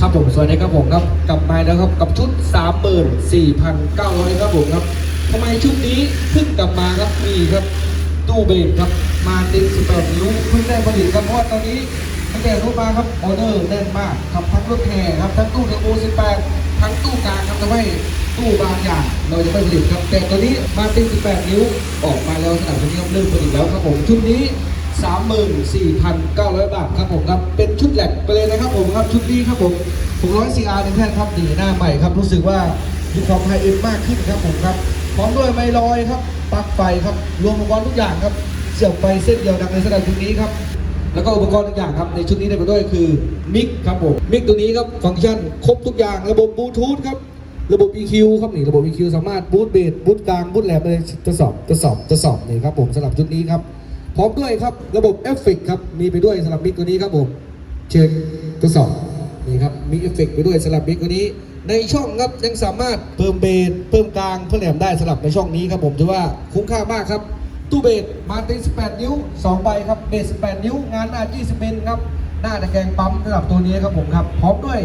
ครับผมสวัสดีครับผมครับกลับมาแล้วครับกับชุด 34,900 ครับผมครับทำไมชุดนี้เพิ่งกลับมาครับนี่ครับตู้เบสครับมาติน18นิ้วเพิ่งได้ผลิตครับเพราะว่าตอนนี้ตั้งแต่รู้มาครับออเดอร์แน่นมากครับทั้งรถแห่ครับทั้งตู้เทอร์โบ18 ทั้งตู้กลางครับทำให้ตู้บางอย่างเราจะไม่ผลิตครับ แต่ตอนนี้มาติน18 นิ้วออกมาแล้วสนามนี้ครับเริ่มผลิตแล้วครับผมชุดนี้ 34,900 บาทครับผมครับ กไปเลยนะครับผมครับชุดนี้ครับผม600 CR ในแท่นครับดีหน้าใหม่ครับ รู้สึกว่ามีความไฮเอ็นมากขึ้นครับผมครับพร้อมด้วยไมลอยครับปลั๊กไฟครับรวมอุปกรณ์ทุกอย่างครับเสียบไฟเส้นเดียวดังในสนามชุดนี้ครับแล้วก็อุปกรณ์ทุกอย่างครับในชุดนี้ได้ไปด้วยคือมิกครับผมมิกตัวนี้ครับฟังก์ชันครบทุกอย่างระบบบลูทูธครับระบบ EQ ครับนี่ระบบ EQ สามารถบูตเบสบูตกลางบูตแหลมเลยทดสอบทดสอบทดสอบนี่ครับผมสำหรับชุดนี้ครับพร้อมด้วยครับระบบเอฟเฟกครับมีไปด้วยสำหรับมิกตัวนี้ครับผม เช็คทดสอบนี่ครับมีเอฟเฟกไปด้วยสำหรับมิกตัวนี้ ในช่องครับยังสามารถเพิ่มเบสเพิ่มกลางเพิ่มแหลมได้สำหรับในช่องนี้ครับผมถือว่าคุ้มค่ามากครับ ตู้เบสมาติน18 นิ้ว 2 ใบครับเบส18 นิ้ว งานหน้า20เซนครับ หน้าตะแกรงปั๊มสำหรับตัวนี้ครับผมครับพร้อมด้วย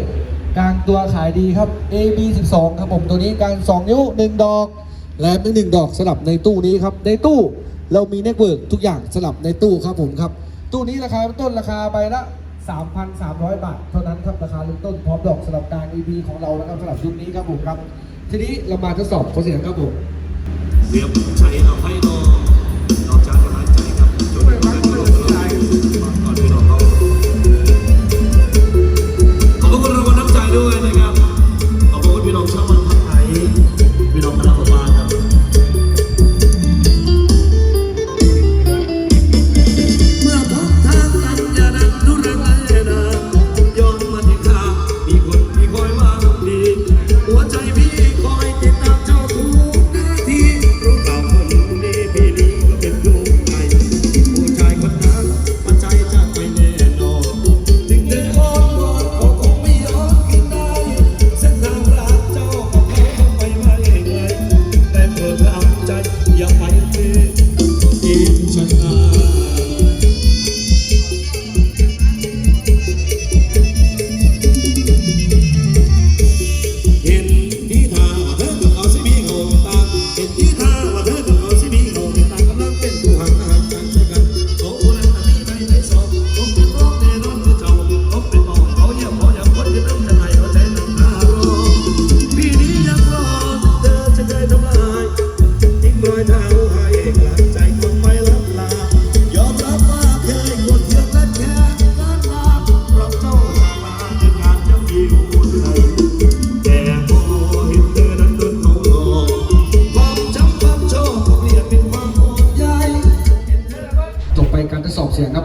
กลางตัวขายดีครับ AB 12ครับผมตัวนี้กลาง2 นิ้ว 1 ดอกแหลมหนึ่งดอกสลับในตู้นี้ครับในตู้เรามีเน็ตเวิร์กทุกอย่างสลับในตู้ครับผมครับ ตู้นี้ราคาต้นราคาใบละ 3,300 บาท เท่านั้นครับราคาเริ่มต้นพร้อมดอกสำหรับการ EP ของเรานะครับสำหรับชุดนี้ครับผมครับ ทีนี้เรามาทดสอบข้อเสียงครับผมเสียบใจเอาให้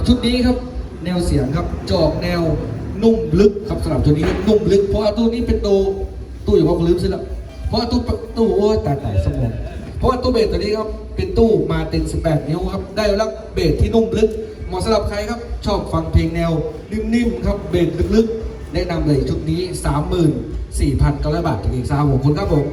ชุดนี้ครับ แนวเสียงครับจอกแนวนุ่มลึกครับสำหรับตัวนี้นุ่มลึก เพราะว่าตู้นี้เป็นตู้ตู้อยู่ว่าผมลืมซื้อแล้วเพราะว่าตู้ตู้โอ้ยตายตายสมองเพราะว่าตู้เบสตัวนี้ครับเป็นตู้มาเต็น18 นิ้วครับได้รับเบสที่นุ่มลึกเหมาะสำหรับใครครับชอบฟังเพลงแนวนิ่มๆครับเบสลึกๆ แนะนำเลยชุดนี้ 34,900 บาทจริงๆสามผมคุณครับผม